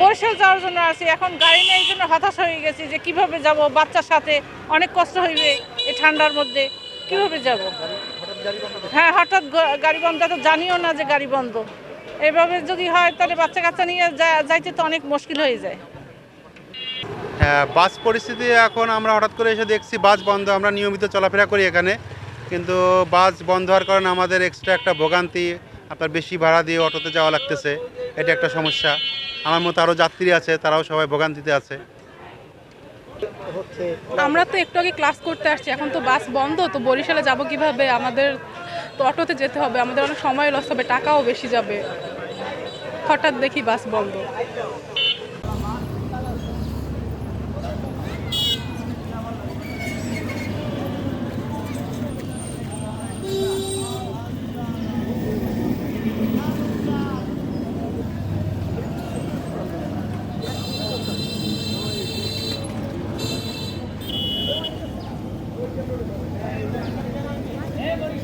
বরিশাল যাওয়ার জন্য আছি, এখন গাড়ি নেই জন্য হতাশ হয়ে গেছি যে কীভাবে যাব, বাচ্চার সাথে অনেক কষ্ট হইবে এই ঠান্ডার মধ্যে, কীভাবে যাব? হ্যাঁ হঠাৎ গাড়ি বন্ধ তো জানিও না যে গাড়ি বন্ধ। এভাবে যদি হয়, তাহলে বাচ্চা কাচ্চা নিয়ে যাইতে তো অনেক মুশকিল হয়ে যায়। হ্যাঁ বাস পরিস্থিতি এখন আমরা হঠাৎ করে এসে দেখছি, বাস বন্ধ, আমরা নিয়মিত চলাফেরা করি এখানে। কিন্তু বাস বন্ধ হওয়ার কারণে আমাদের এক্সট্রা একটা ভোগান্তি, আপনার বেশি ভাড়া দিয়ে অটোতে যাওয়া লাগতেছে, এটা একটা সমস্যা। আমার মতো আরও যাত্রী আছে, তারাও সবাই ভোগান্তিতে আছে। আমরা তো একটু আগে ক্লাস করতে আসছি, এখন তো বাস বন্ধ, তো বরিশালে যাব কীভাবে? আমাদের তো অটোতে যেতে হবে, আমাদের অনেক সময় লস হবে, টাকাও বেশি যাবে। হঠাৎ দেখি বাস বন্ধ।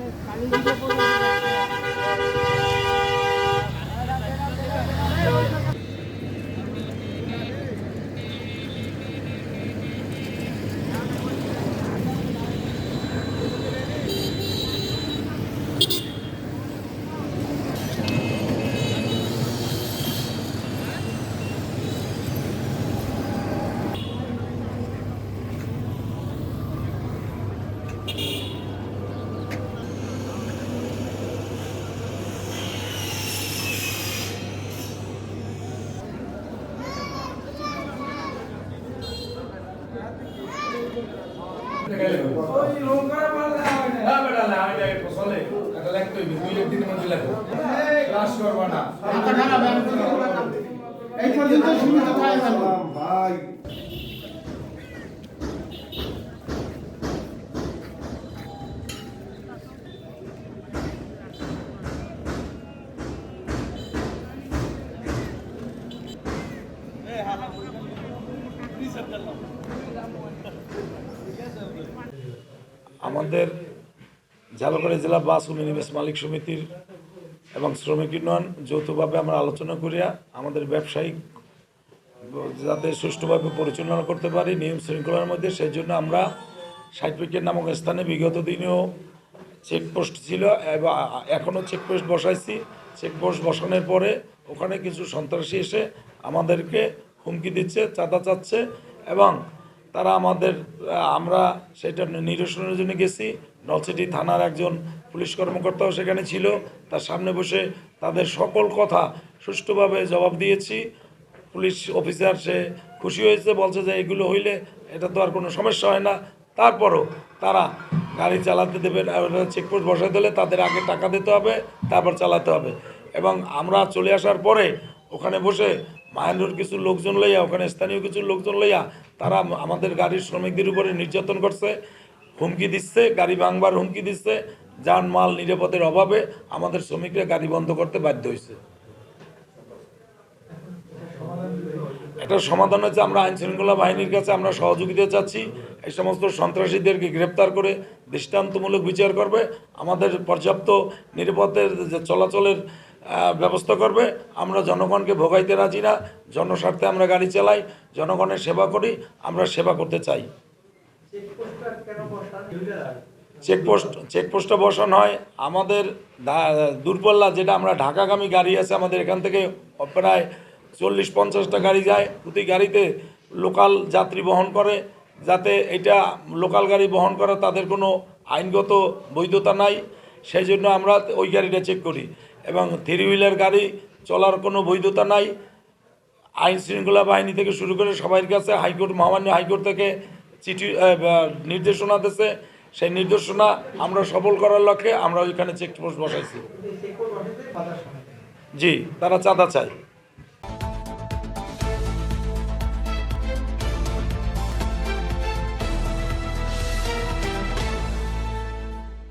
আস ভাই এই পর্যন্ত সীমিত খাই ভালো আমাদের ঝালকাড়ি জেলা বাস ও নিবেশ মালিক সমিতির এবং শ্রমিক ইউনিয়ন যৌথভাবে আমরা আলোচনা করিয়া আমাদের ব্যবসায়িক যাতে সুষ্ঠুভাবে পরিচালনা করতে পারি নিয়ম শৃঙ্খলার মধ্যে সেই জন্য আমরা সার্টিফিকেট নামক স্থানে বিগত দিনেও চেকপোস্ট ছিল এবং এখনও চেকপোস্ট বসাইছি। চেকপোস্ট বসানোর পরে ওখানে কিছু সন্ত্রাসী এসে আমাদেরকে হুমকি দিচ্ছে, চাঁদা চাচ্ছে এবং তারা আমাদের আমরা সেটা নিরসনের জন্য গেছি। নলসিটি থানার একজন পুলিশ কর্মকর্তাও সেখানে ছিল। তার সামনে বসে তাদের সকল কথা সুষ্ঠুভাবে জবাব দিয়েছি। পুলিশ অফিসার সে খুশি হয়েছে, বলছে যে এগুলো হইলে এটা তো আর কোনো সমস্যা হয় না। তারপরও তারা গাড়ি চালাতে দেবে চেকপোস্ট বসাতে হলে তাদের আগে টাকা দিতে হবে, তারপর চালাতে হবে। এবং আমরা চলে আসার পরে ওখানে বসে মায়ানুর কিছু লোকজন লইয়া ওখানে স্থানীয় কিছু লোকজন লইয়া, তারা আমাদের গাড়ির শ্রমিকদের উপরে নির্যাতন করছে, হুমকি দিচ্ছে, গাড়ি ভাঙবার হুমকি দিচ্ছে, যান মাল নিরাপদের অভাবে আমাদের শ্রমিকরা গাড়ি বন্ধ করতে বাধ্য হয়েছে এটা সমাধান হচ্ছে আমরা আইন শৃঙ্খলা বাহিনীর কাছে আমরা সহযোগিতা চাচ্ছি, এই সমস্ত সন্ত্রাসীদেরকে গ্রেপ্তার করে দৃষ্টান্তমূলক বিচার করবে। আমাদের পর্যাপ্ত নিরাপদের যে চলাচলের ব্যবস্থা করবে। আমরা জনগণকে ভোগাইতে রাজি না। জনস্বার্থে আমরা গাড়ি চালাই। জনগণের সেবা করি। আমরা সেবা করতে চাই। চেকপোস্ট চেকপোস্টটা বসানো হয়। আমাদের দূরপাল্লা যেটা আমরা ঢাকাগামী গাড়ি আছে, আমাদের এখান থেকে প্রায় চল্লিশ, পঞ্চাশটা গাড়ি যায়। প্রতি গাড়িতে লোকাল যাত্রী বহন করে। যাতে এটা লোকাল গাড়ি বহন করা তাদের কোনো আইনগত বৈধতা নাই। সেই জন্য আমরা ওই গাড়িটা চেক করি। এবং থ্রি হুইলার গাড়ি চলার কোনো বৈধতা নাই। আইন শৃঙ্খলা বাহিনী থেকে শুরু করে সবার কাছে হাইকোর্ট, মহামান্য হাইকোর্ট থেকে চিঠি নির্দেশনা দিয়েছে। সেই নির্দেশনা আমরা সফল করার লক্ষ্যে আমরা ওইখানে চেকপোস্ট বসাইছি। জি, তারা চাঁদা চায়।